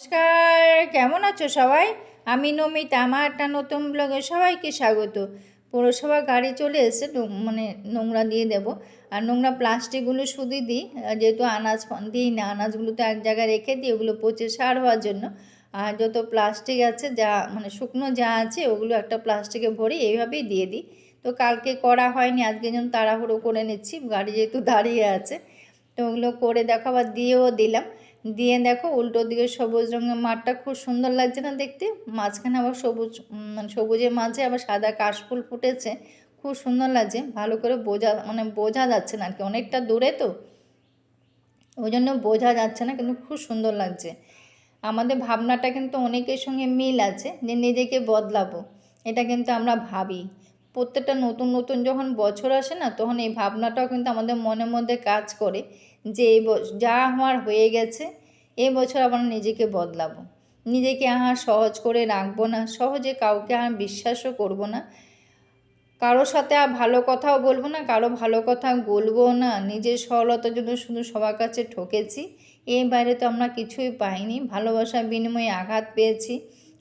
নমস্কার, কেমন আছো সবাই? আমি নমিতা, আমার একটা নতুন ব্লগে সবাইকে স্বাগত। পৌরসভা গাড়ি চলে এসে মানে নোংরা দিয়ে দেব। আর নোংরা প্লাস্টিকগুলো শুধু দিই। যেহেতু আনাজ দিই না, আনাজগুলো তো এক জায়গায় রেখে দিই, ওগুলো পচে সার হওয়ার জন্য। আর যত প্লাস্টিক আছে, যা মানে শুকনো যা আছে, ওগুলো একটা প্লাস্টিকে ভরে এইভাবেই দিয়ে দিই। তো কালকে করা হয়নি, আজকে যেন তাড়াহুড়ো করে নিচ্ছি, গাড়ি যেহেতু দাঁড়িয়ে আছে, তো ওগুলো করে দেখো আবার দিয়েও দিলাম। দিয়ে দেখো উল্টো দিকে সবুজ রঙের মাঠটা খুব সুন্দর লাগছে না দেখতে। মাঝখানে আবার সবুজ মানে সবুজের মাঝে আবার সাদা কাশফুল ফুটেছে। খুব সুন্দর লাগছে, ভালো করে বোঝা মানে বোঝা যাচ্ছে না আর কি, অনেকটা দূরে তো। ওই জন্য বোঝা যাচ্ছে না, কিন্তু খুব সুন্দর লাগছে। আমাদের ভাবনাটা কিন্তু অনেকের সঙ্গে মিল আছে যে নিজেকে বদলাবো, এটা কিন্তু আমরা ভাবি। প্রত্যেকটা নতুন নতুন যখন বছর আসে না, তখন এই ভাবনাটাও কিন্তু আমাদের মনের মধ্যে কাজ করে যে যা আমার হয়ে গেছে এই বছর আবার নিজেকে বদলাবো। নিজেকে আর সহজ করে রাখব না, সহজে কাউকে আর বিশ্বাসও করব না। কারোর সাথে আর ভালো কথাও বলব না, কারও ভালো কথা বলব না। নিজের সরলতার জন্য শুধু সবার কাছে ঠকেছি। এর বাইরে তো আমরা কিছুই পাইনি। ভালোবাসার বিনিময়ে আঘাত পেয়েছি,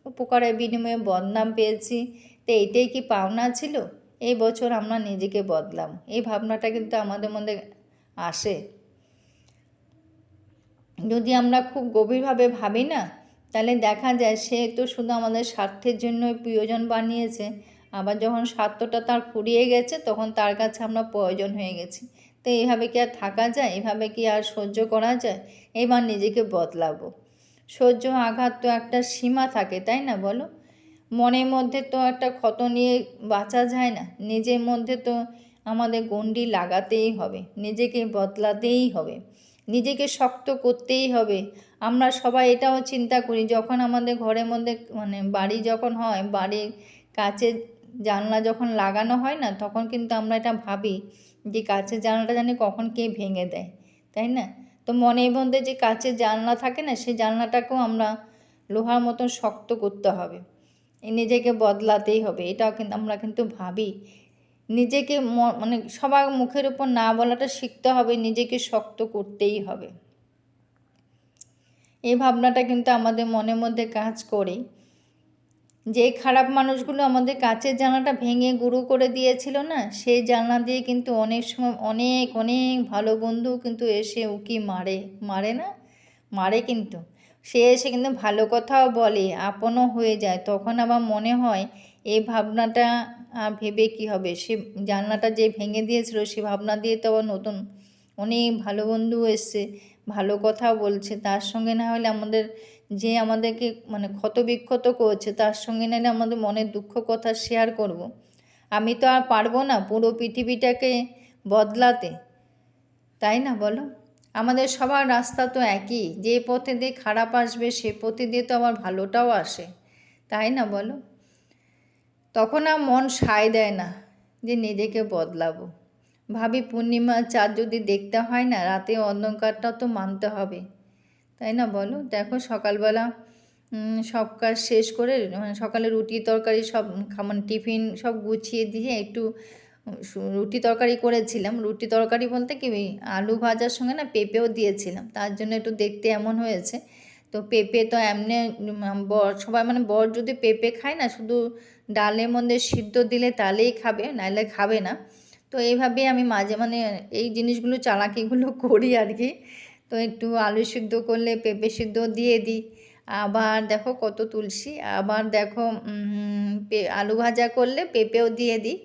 উপকারের বিনিময়ে বদনাম পেয়েছি। তো এইটাই কি পাওনা ছিল? এই বছর আমরা নিজেকে বদলাম এই ভাবনাটা কিন্তু আমাদের মধ্যে আসে। যদি আমরা খুব গভীরভাবে ভাবি না, তাহলে দেখা যায় সে তো শুধু আমাদের স্বার্থের জন্যই প্রিয়জন বানিয়েছে। আবার যখন স্বার্থটা তার ফুরিয়ে গেছে, তখন তার কাছে আমরা প্রয়োজন হয়ে গেছি। তো এইভাবে কি আর থাকা যায়? এভাবে কি আর সহ্য করা যায়? এবার নিজেকে বদলাবো। সহ্য আঘাত তো একটা সীমা থাকে, তাই না বলো? মনের মধ্যে তো একটা ক্ষত নিয়ে বাঁচা যায় না। নিজের মধ্যে তো আমাদের গণ্ডি লাগাতেই হবে, নিজেকে বদলাতেই হবে। নিজেকে শক্ত করতেই হবে। আমরা সবাই এটাও চিন্তা করি, যখন আমাদের ঘরের মধ্যে মানে বাড়ি যখন হয়, বাড়ির কাছে জানলা যখন লাগানো হয় না, তখন কিন্তু আমরা এটা ভাবি যে কাছের জানলাটা জানি কখন কে ভেঙে দেয়, তাই না? তো মনের মধ্যে যে কাছের জানলা থাকে না, সেই জানলাটাকেও আমরা লোহার মতন শক্ত করতে হবে। নিজেকে বদলাতেই হবে, এটাও কিন্তু আমরা কিন্তু ভাবি নিজেকে মানে সবার মুখের উপর না বলাটা শিখতে হবে, নিজেকে শক্ত করতেই হবে। এই ভাবনাটা কিন্তু আমাদের মনের মধ্যে কাজ করে। যে খারাপ মানুষগুলো আমাদের কাছের জানলাটা ভেঙে গুঁড়ো করে দিয়েছিল না সেই জানলা দিয়ে কিন্তু অনেক সময় অনেক অনেক ভালো বন্ধু কিন্তু এসে উকি মারে মারে না? মারে কিন্তু। সে এসে কিন্তু ভালো কথাও বলে, আপনও হয়ে যায়। তখন আমার মনে হয়, এই ভাবনাটা ভেবে কি হবে? সে জানলাটা যে ভেঙে দিয়েছিল, সে ভাবনা দিয়ে তো আবার নতুন অনেক ভালো বন্ধু এসছে, ভালো কথা বলছে। তার সঙ্গে না হলে আমাদের যে আমাদেরকে মানে ক্ষত বিক্ষত করছে, তার সঙ্গে নাহলে আমাদের মনের দুঃখ কথা শেয়ার করব। আমি তো আর পারব না পুরো পৃথিবীটাকে বদলাতে। তাই না বলো? আমাদের সবার রাস্তা তো একই, যে পথে দিয়ে খারাপ আসবে সে পথে দিয়ে তো আবার ভালোটাও আসে। তাই না বলো? তখন আর মন সায় দেয় না যে নিজেকে বদলাবো। ভাবি, পূর্ণিমা চাঁদ যদি দেখতে হয় না, রাতে অন্ধকারটা তো মানতে হবে। তাই না বলো? দেখো সকালবেলা সব কাজ শেষ করে মানে সকালে রুটি তরকারি সব মানে টিফিন সব গুছিয়ে দিয়ে একটু রুটি তরকারি করেছিলাম। রুটি তরকারি বলতে কি আলু ভাজার সঙ্গে না পেঁপেও দিয়েছিলাম। তার জন্য একটু দেখতে এমন হয়েছে। তো পেঁপে তো এমনি বর, সবাই মানে বর যদি পেঁপে খায় না, শুধু ডালের মধ্যে সিদ্ধ দিলে তাহলেই খাবে নাহলে খাবে না। তো এইভাবে আমি মাঝে মানে এই জিনিসগুলো, চালাকিগুলো করি আর কি তো একটু আলু সিদ্ধ করলে পেঁপে সিদ্ধ দিয়ে দিই। আবার দেখো কত তুলসী, আবার দেখো আলু ভাজা করলে পেঁপেও দিয়ে দিই।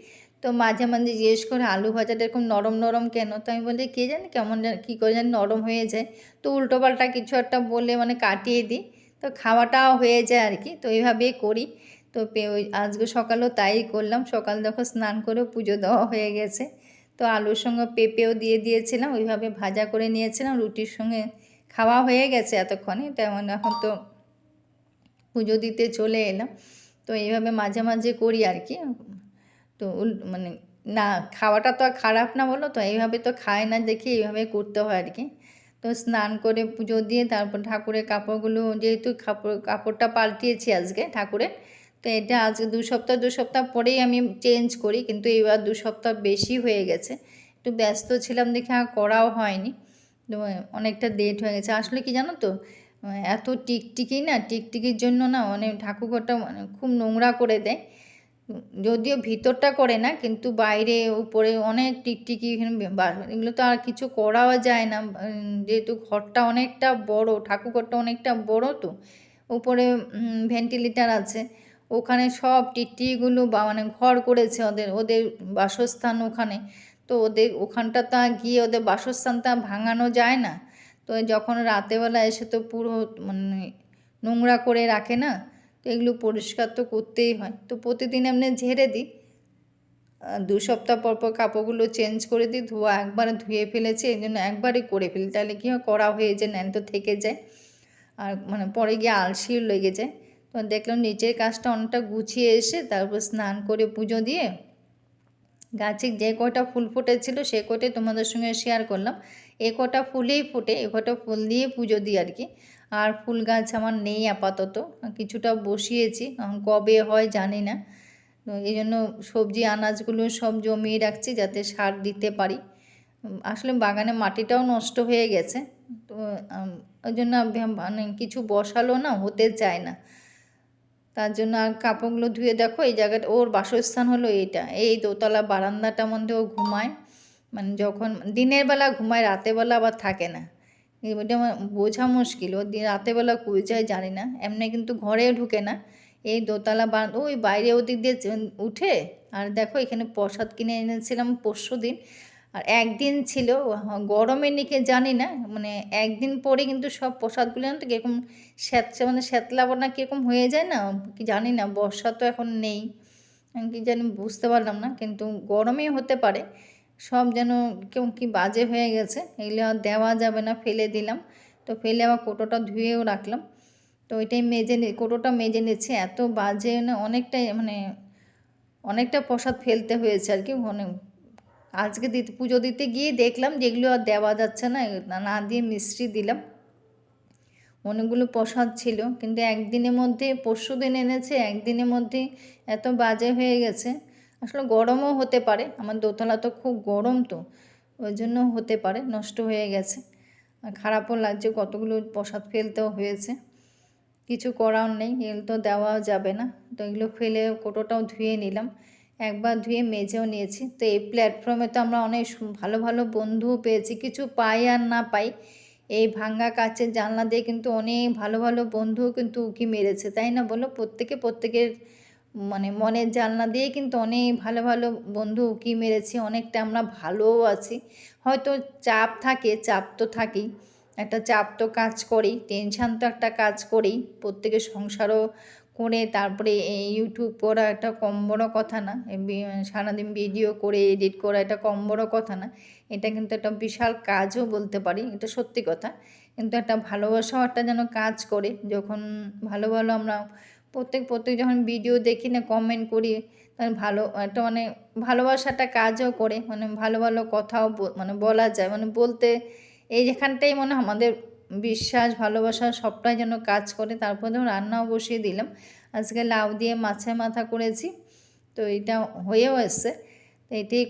তো মাঝে মাঝে জিজ্ঞেস করে, আলু ভাজাটা এরকম নরম নরম কেন? তো আমি বলি, কে জানি কেমন কী করে জানি নরম হয়ে যায়? তো উল্টোপাল্টা কিছু একটা বলে মানে কাটিয়ে দিই। তো খাওয়াটাও হয়ে যায় আর কি তো এইভাবেই করি। তো আজকে সকালও তাই করলাম। সকাল দেখো স্নান করে পুজো দেওয়া হয়ে গেছে। তো আলুর সঙ্গে পেঁপেও দিয়ে দিয়েছিলাম, ওইভাবে ভাজা করে নিয়েছিলাম। রুটির সঙ্গে খাওয়া হয়ে গেছে এতক্ষণে, তেমন এখন তো পুজো দিতে চলে এলাম। তো এইভাবে মাঝে মাঝে করি আর কি। তো মানে না, খাওয়াটা তো আর খারাপ না বলো তো, এইভাবে তো খায় না দেখি, এইভাবে করতে হয় আর কি। তো স্নান করে পুজো দিয়ে তারপর ঠাকুরের কাপড়গুলো যেহেতু কাপড়, কাপড়টা পাল্টিয়েছি আজকে ঠাকুরের তো এটা আজ দু সপ্তাহ দু সপ্তাহ পরেই আমি চেঞ্জ করি, কিন্তু এবার দু সপ্তাহ বেশি হয়ে গেছে। একটু ব্যস্ত ছিলাম দেখে আর করাও হয়নি। অনেকটা লেট হয়ে গেছে। আসলে কি জানো তো, এত টিকটিকি না, টিকটিকির জন্য না মানে ঠাকুরঘরটা মানে খুব নোংরা করে দেয়। যদিও ভিতরটা করে না, কিন্তু বাইরে, উপরে অনেক টিকটিকি এগুলো তো আর কিছু করাও যায় না। যেহেতু ঘরটা অনেকটা বড়, ঠাকুরঘরটা অনেকটা বড় তো, উপরে ভেন্টিলেটার আছে। ওখানে সব টিকটিকিগুলো বা মানে ঘর করেছে ওদের ওদের বাসস্থান ওখানে। তো ওদের ওখানটা তা গিয়ে ওদের বাসস্থানটা ভাঙানো যায় না। তো যখন রাতেবেলা এসে তো পুরো মানে নোংরা করে রাখে না, তো এগুলো পরিষ্কার তো করতেই হয়। তো প্রতিদিন এমনি ঝেড়ে দিই। দু সপ্তাহ পর পর কাপড়গুলো চেঞ্জ করে দিই, ধোয়া একবারে ধুয়ে ফেলেছি, এই জন্য একবারই করে ফেলি। তাহলে কী হয় করা হয়ে যায়, ন্যান তো থেকে যায়। আর মানে পরে গিয়ে আলসিও লেগে যায়। তো দেখলাম নিচের কাজটা অনেকটা গুছিয়ে এসে তারপর স্নান করে পুজো দিয়ে গাছে যে কটা ফুল ফুটেছিল সে কটাই তোমাদের সঙ্গে শেয়ার করলাম। এ কটা ফুলেই ফুটে, এ কটা ফুল দিয়ে পুজো দিই আর কি। আর ফুল গাছ আমার নেই আপাতত, কিছুটা বসিয়েছি। কবে হয় জানি না। তো এই জন্য সবজি আনাজগুলো সব জমিয়ে রাখছি যাতে সার দিতে পারি। আসলে বাগানে মাটিটাও নষ্ট হয়ে গেছে। তো ওই জন্য মানে কিছু বসালো না, হতে চায় না। তার জন্য আর কাপড়গুলো ধুয়ে দেখো, এই জায়গাটা ওর বাসস্থান হলো এইটা। এই দোতলা বারান্দাটার মধ্যে ও ঘুমায়। মানে যখন দিনের বেলা ঘুমায় রাতের বেলা আবার থাকে না। এটা বোঝা মুশকিল। ও রাতেরবেলা কই যায় জানি না। এমনি কিন্তু ঘরেও ঢুকে না। এই দোতলা বারান্দা ওই বাইরে ওদিক দিয়ে উঠে, আর দেখো এখানে প্রসাদ কিনে এনেছিলাম পরশু দিন আর একদিন ছিল গরমের নিকে জানি না মানে একদিন পরে কিন্তু সব প্রসাদগুলো না তো কীরকম স্যাঁতসা মানে শ্যাতলাবো না কীরকম হয়ে যায় না, কি জানি না, বর্ষা তো এখন নেই কি জানি বুঝতে পারলাম না, কিন্তু গরমে হতে পারে, সব যেন কেমন কি বাজে হয়ে গেছে, এগুলো আর দেওয়া যাবে না, ফেলে দিলাম, তো ফেলে আবার কোটোটা ধুয়েও রাখলাম, তো ওইটাই মেজে কোটোটা মেজে নিচ্ছে, এত বাজে না, অনেকটাই মানে অনেকটা প্রসাদ ফেলতে হয়েছে আর কি মানে আজকে দিতে, পুজো দিতে গিয়ে দেখলাম যেগুলো আর দেওয়া যাচ্ছে না না দিয়ে মিষ্টি দিলাম। অনেকগুলো প্রসাদ ছিল, কিন্তু একদিনের মধ্যে, পরশু দিন এনেছে, একদিনের মধ্যে এত বাজে হয়ে গেছে। আসলে গরমও হতে পারে, আমার দোতলা তো খুব গরম তো, ওই জন্য হতে পারে, নষ্ট হয়ে গেছে। খারাপও লাগছে, কতগুলো প্রসাদ ফেলতেও হয়েছে। কিছু করার নেই, এগুলো তো দেওয়া যাবে না, তো এগুলো ফেলে কোটোটাও ধুয়ে নিলাম। একবার ধুয়ে মেজেও নিয়েছি। তো এই প্ল্যাটফর্মে তো আমরা অনেক ভালো ভালো বন্ধুও পেয়েছি। কিছু পাই আর না পাই, এই ভাঙ্গা কাচের জানলা দিয়ে কিন্তু অনেক ভালো ভালো বন্ধুও কিন্তু উকি মেরেছে, তাই না বলো? প্রত্যেকে প্রত্যেকের মানে মনের জানলা দিয়ে কিন্তু অনেক ভালো ভালো বন্ধু উকি মেরেছি, অনেকটা আমরা ভালোও আছি। হয়তো চাপ থাকে, চাপ তো থাকেই। একটা চাপ তো কাজ করেই টেনশান তো একটা কাজ করেই, প্রত্যেকের সংসারও করে তারপরে ইউটিউব করা একটা কম বড় কথা না সারাদিন ভিডিও করে এডিট করা এটা কম বড় কথা না। এটা কিন্তু একটা বিশাল কাজও বলতে পারি, এটা সত্যি কথা। কিন্তু একটা ভালোবাসাও একটা যেন কাজ করে, যখন ভালো ভালো আমরা প্রত্যেক প্রত্যেক যখন ভিডিও দেখি না কমেন্ট করি তখন ভালো, একটা মানে ভালোবাসাটা কাজও করে মানে ভালো ভালো কথাও মানে বলা যায় মানে বলতে এই যেখানটাই মনে আমাদের বিশ্বাস, ভালোবাসা সবটাই যেন কাজ করে। তারপর ধরুন রান্নাও বসিয়ে দিলাম। আজকে লাউ দিয়ে মাছের মাথা করেছি, তো এটা হয়েও এসছে। তো এটাই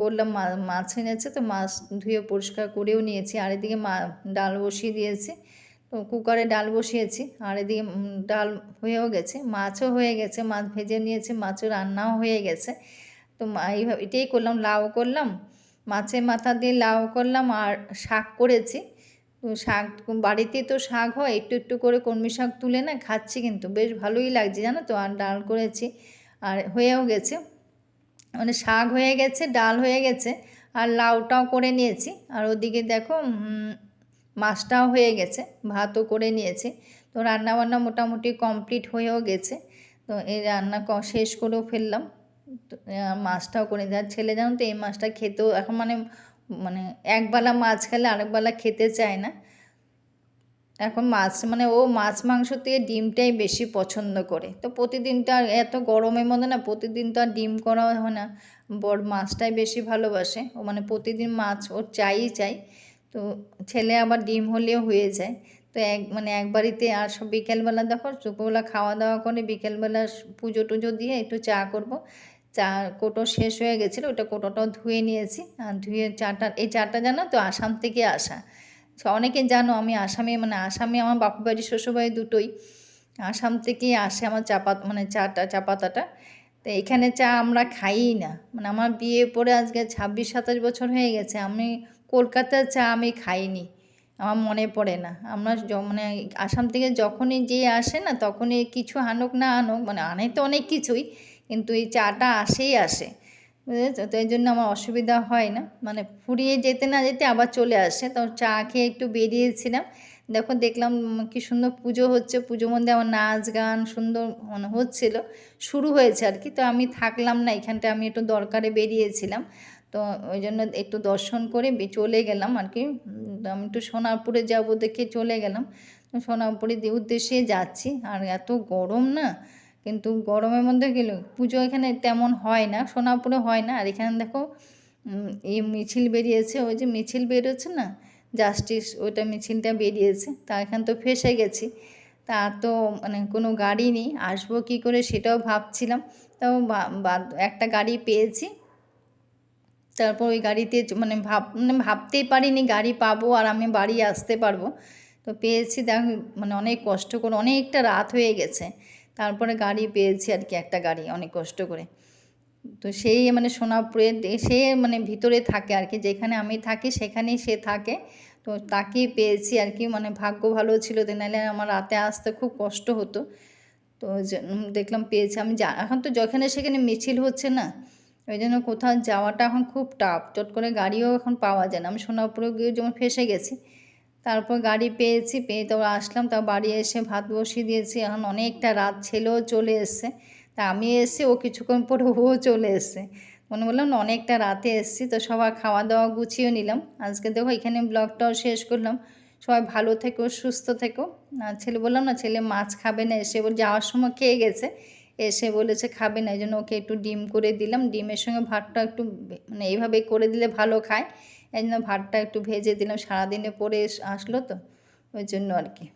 করলাম মাছ এনেছে তো মাছ ধুয়ে পরিষ্কার করেও নিয়েছি। আর এদিকে মা, ডাল বসিয়ে দিয়েছি, তো কুকারে ডাল বসিয়েছি। আর এদিকে ডাল হয়েও গেছে, মাছও হয়ে গেছে, মাছ ভেজে নিয়েছি মাছও রান্নাও হয়ে গেছে। তো এইভাবে এটাই করলাম, লাউ করলাম, মাছের মাথা দিয়ে লাউ করলাম, আর শাক করেছি। শাক বাড়িতে তো শাক হয়, একটু একটু করে কলমি শাক তুলে না খাচ্ছি কিন্তু বেশ ভালোই লাগছে জানো তো, আর ডাল করেছি, আর হয়েও গেছে। মানে শাক হয়ে গেছে, ডাল হয়ে গেছে, আর লাউটাও করে নিয়েছি, আর ওদিকে দেখো মাছটাও হয়ে গেছে, ভাতও করে নিয়েছে। তো রান্নাবান্না মোটামুটি কমপ্লিট হয়েও গেছে, তো এই রান্না শেষ করেও ফেললাম। তো মাছটাও করে যার ছেলে জানো তো, এই মাছটা খেতেও এখন মানে মানে একবেলা মাছ খেলে আরেকবেলা খেতে চায় না। এখন মাছ মানে ও মাছ, মাংস থেকে ডিমটাই বেশি পছন্দ করে। তো প্রতিদিন তো আর এত গরমের মধ্যে না, প্রতিদিন তো আর ডিম করা হয় না। বড় মাছটাই বেশি ভালোবাসে। ও মানে প্রতিদিন মাছ ওর চাইই চাই। তো ছেলে আবার ডিম হলেও হয়ে যায়। তো এক মানে এক বাড়িতে আর সব বিকেলবেলা দেখো, দুপুরবেলা খাওয়া দাওয়া করে বিকেলবেলা পুজো টুজো দিয়ে একটু চা করব। চা কোটো শেষ হয়ে গেছিল, ওটা কোটোটাও ধুয়ে নিয়েছি। আর ধুয়ে চাটা, এই চাটা জানো তো আসাম থেকে আসা। অনেকে জানো আমি আসামে মানে আসামে আমার বাপু বাড়ি, শ্বশুরবাড়ি দুটোই। আসাম থেকেই আসে আমার চা পাত মানে চাটা, চা পাতাটা। তো এখানে চা আমরা খাইই না। মানে আমার বিয়ে পরে আজকে ছাব্বিশ, সাতাশ বছর হয়ে গেছে, আমি কলকাতার চা আমি খাইনি। আমার মনে পড়ে না। আমরা মানে আসাম থেকে যখনই যে আসে না, তখনই কিছু আনুক না আনুক মানে আনে তো অনেক কিছুই কিন্তু এই চাটা আসেই আসে বুঝেছ তো? এই জন্য আমার অসুবিধা হয় না। মানে ফুরিয়ে যেতে না যেতে আবার চলে আসে। তো চা খেয়ে একটু বেরিয়েছিলাম। দেখো, দেখলাম কি সুন্দর পুজো হচ্ছে। পুজোর মধ্যে আমার নাচ গান সুন্দর মানে হচ্ছিল। শুরু হয়েছে আর কি। তো আমি থাকলাম না এখানটা আমি একটু দরকারে বেরিয়েছিলাম। তো ওই জন্য একটু দর্শন করে চলে গেলাম আর কি। আমি একটু সোনারপুরে যাব দেখে চলে গেলাম। তো সোনারপুরের উদ্দেশ্যে যাচ্ছি। আর এত গরম না। কিন্তু গরমের মধ্যে গেল পুজো এখানে তেমন হয় না সোনারপুরে হয় না। আর এখানে দেখো এই মিছিল বেরিয়েছে, ওই যে মিছিল বেরোচ্ছে না, জাস্টিস ওইটা মিছিলটা বেরিয়েছে, তা এখান তো ফেসে গেছি। তা তো মানে কোনো গাড়ি নেই, আসব কী করে সেটাও ভাবছিলাম। তাও একটা গাড়ি পেয়েছি। তারপর ওই গাড়িতে মানে ভাব মানে ভাবতেই পারিনি গাড়ি পাবো আর আমি বাড়ি আসতে পারব। তো পেয়েছি, দেখ মানে অনেক কষ্ট করে, অনেকটা রাত হয়ে গেছে। তারপরে গাড়ি পেয়েছি আর কি একটা গাড়ি, অনেক কষ্ট করে। তো সেই মানে সোনাপুরে সে মানে ভিতরে থাকে আর কি, যেখানে আমি থাকি সেখানেই সে থাকে। তো তাকেই পেয়েছি আর কি মানে ভাগ্য ভালো ছিল তো নাহলে আমার রাতে আসতে খুব কষ্ট হতো। তো দেখলাম পেয়েছি। আমি যা, এখন তো যেখানে সেখানে মিছিল হচ্ছে না, ওই জন্য কোথাও যাওয়াটা এখন খুব টাফ চট করে গাড়িও এখন পাওয়া যায় না। আমি সোনাপুরে গিয়ে যেমন ফেসে গেছি তারপর গাড়ি পেয়েছি, পেয়ে তারপর আসলাম। তারপর বাড়ি এসে ভাত বসিয়ে দিয়েছি। এখন অনেকটা রাত ছেলেও চলে এসছে। তা আমি এসে ও কিছুক্ষণ পরে ও চলে এসছে। মনে বললাম না অনেকটা রাতে এসছি, তো সবার খাওয়া দাওয়া গুছিয়ে নিলাম। আজকে দেখো, এখানে ব্লগটাও শেষ করলাম। সবাই ভালো থেকো, সুস্থ থেকো। আর ছেলে বললাম না, ছেলে মাছ খাবে না। এসে বল, যাওয়ার সময় খেয়ে গেছে। এসে বলেছে খাবে না। এই জন্য ওকে একটু ডিম করে দিলাম। ডিমের সঙ্গে ভাতটা একটু মানে এইভাবে করে দিলে ভালো খায়। এই জন্য ভাতটা একটু ভেজে দিলাম সারাদিনে পরে আসলো তো ওই জন্য আর কি।